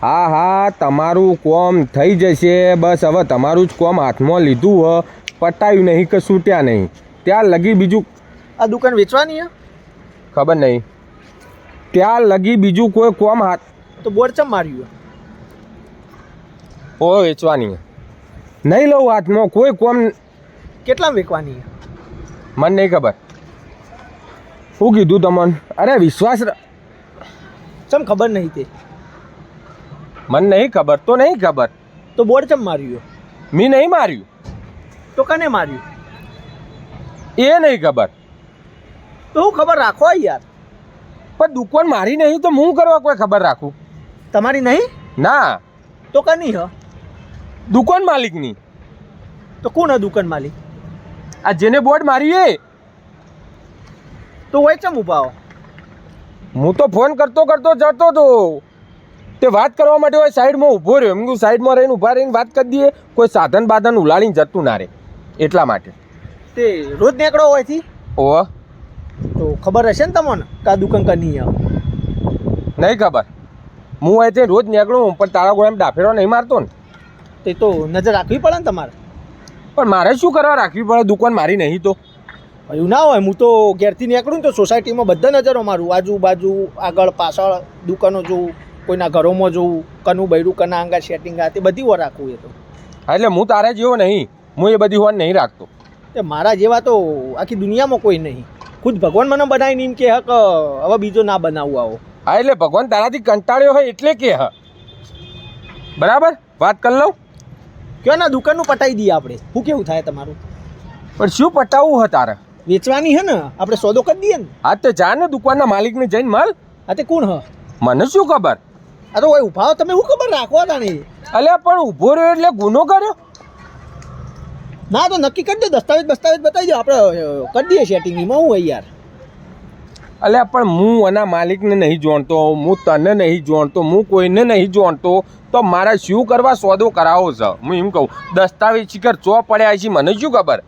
હા હા તમારું કોમ થઈ જશે. બસ હવે તમારું જ કોમ હાથમાં લીધું હો. પટાયું નહીં કે છૂટ્યા નહીં. ત્યાં લગી બીજું આ દુકાન વેચવાની હે? ખબર નહીં. ત્યાં લગી બીજું કોઈ કોમ હાથ તો બોર્ડ ચમ માર્યું? ઓ વેચવાની નહીં લઉં હાથમાં કોઈ કોમ કેટલા વેચવાની? મને નહીં ખબર. શું કીધું તમને? અરે વિશ્વાસ ચમ ખબર નહીં તે? મને નહીં ખબર તો નહીં ખબર. તો બોર્ડ ચમ માર્યું? મેં નહીં માર્યું. તો કને માર્યું? એ નહીં ખબર. તો હું ખબર રાખો યાર. પણ દુકાન મારી નહીં તો હું કરવા કોઈ ખબર રાખું? તમારી નહીં? ના. તો કની હ? દુકાન માલિકની. તો કોણ હ દુકાન માલિક? આ જેને બોર્ડ મારી એ. તો હોય ચમ ઊભા હો તો ફોન કરતો કરતો જતો તો તે વાત કરવા માટે હોય સાઈડમાં ઊભો રહ્યો. એમ કહું સાઈડમાં રહીને ઊભા રહીને વાત કરી દઈએ. કોઈ સાધન બાધન ઉલાળીને જતું ના રહે. એટલા માટે. તે રોજ નીકળો હોયથી ઓહ તો ખબર હશે ને તમને કા દુકાન કની હે નહીં ખબર. હું અહીં તે રોજ નીકળું પણ તારા ગોળા એમ ડાફેરો નહીં મારતો ને. તે તો નજર રાખવી પડે ને તમારે. પણ મારે શું કરવા રાખવી પડે? દુકાન મારી નહીં તો. એવું ના હોય હું તો ઘેરથી નીકળું ને તો સોસાયટીમાં બધા નજરો મારું આજુબાજુ આગળ પાછળ દુકાનો જોઉં કોઈના ઘરોમાં જોઉં કનું બૈરું કના આંગા સેટિંગ આ તે બધી વાર રાખવું એ તો. એટલે હું તારે જેવો નહીં હું એ બધી હોન નહીં રાખતો. એ મારા જેવા તો આખી દુનિયામાં કોઈ નહીં. ખુદ ભગવાન મને બનાવીને એમ કે હક હવે બીજો ના બનાવવું આવો. હા એટલે ભગવાન તારાથી કંટાળ્યો હોય એટલે કે હ. બરાબર? વાત કરી લઉં? કયો ના દુકાનનું પટાઈ દઈએ આપણે? શું કેવું થાય તમારું? પણ શું પટાવવું હ તારે? વેચવાની હે ને આપણે સોદો કરી દઈએ ને. હા તે જા ને દુકાનના માલિકને જઈને માલ. આ તે કોણ હ? મને શું ખબર? આ તો હોય ઊભા તમે શું ખબર રાખો તાણી? અલ્યા પણ ઊભો રહ્યો એટલે ગુનો કર્યો? ના તો નક્કી કરી દો દસ્તાવેજ દસ્તાવેજ બતાવી દો. આપણે કરી દઈએ સેટિંગ એમાં હું હોય યાર અલ્યા પણ હું એના માલિકને નહીં જોણતો હું તને નહીં જોણતો હું કોઈને નહીં જોણતો. તો મારે શું કરવા સોદો કરાવો છે? હું એમ કહું દસ્તાવેજ શિખર ચો પડ્યા છે મને શું ખબર?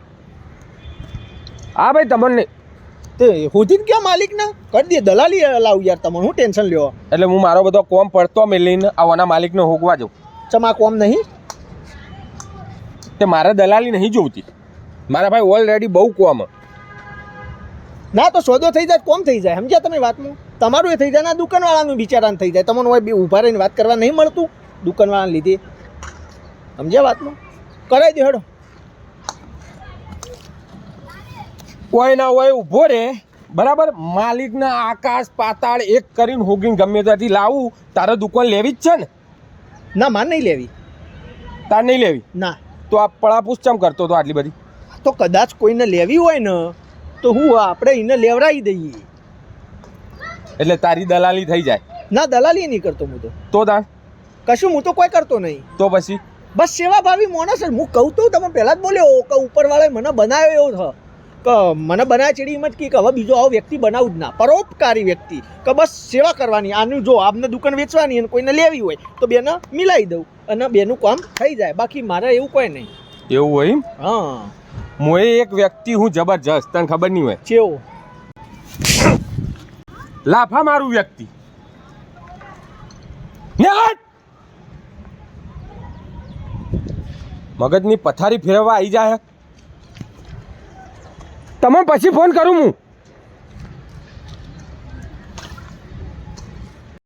હા ભાઈ તમને તે હોતી ક્યાં માલિક ના કરી દે દલાલી લાવ યાર તમને હું ટેન્શન લ્યો એટલે હું મારો બધો કોમ પડતો મેલીને આવવાના માલિકને હોગવા જાઉં. ચમા કોમ નહીં? તે મારે દલાલી નહીં જોવતી મારા ભાઈ ઓલરેડી બહુ કોમ. ના તો સોદો થઈ જાય કોમ થઈ જાય સમજ્યા તમે વાતમાં? તમારું એ થઈ જાય ના દુકાનવાળાનું બિચારાને થઈ જાય. તમને હોય બે ઊભા રહીને વાત કરવા નહીં મળતું દુકાનવાળાને લીધે. સમજ્યા વાતમાં? કરાવી દે હેડો. કોઈ ના હોય ઊભો રે. બરાબર? માલિકના આકાશ પાતાળ એક કરીને હોગીને ગમે ત્યાંથી લાવું. તારે દુકાન લેવી જ છે ને? ના માર નહીં લેવી. તાર નહીં લેવી? ના. તો આ પળાપૂછ ચમ કરતો હતો આટલી બધી? તો કદાચ કોઈને લેવી હોય ને તો હું આપણે એને લેવડાવી દઈએ. એટલે તારી દલાલી થઈ જાય. ના દલાલી નહીં કરતો હું તો. તો દા કશું હું તો કોઈ કરતો નહીં. તો પછી? બસ સેવાભાવી માણસ. હું કહું તો તમે પહેલાં જ બોલ્યો કે ઉપરવાળાએ મને બનાવ્યો એવો થ મને બનાવ્યા ચડી એમ જ કે હવે બીજો આવો વ્યક્તિ બનાવું જ ના. પરોપકારી વ્યક્તિ કે બસ સેવા કરવાની. આનું જો આપને દુકાન વેચવાની અને કોઈને લેવી હોય તો બેને મિલાવી દઉં અને બેનું કામ થઈ જાય. બાકી મારે એવું કોઈ નહીં. એવું હોય હા. હું એ એક વ્યક્તિ હું જબરજસ્ત. તને ખબર નહીં હોય? ચેવો? લાફા મારું વ્યક્તિ. મગજની પથારી ફેરવવા આવી જાય તમે પછી ફોન કરું હું.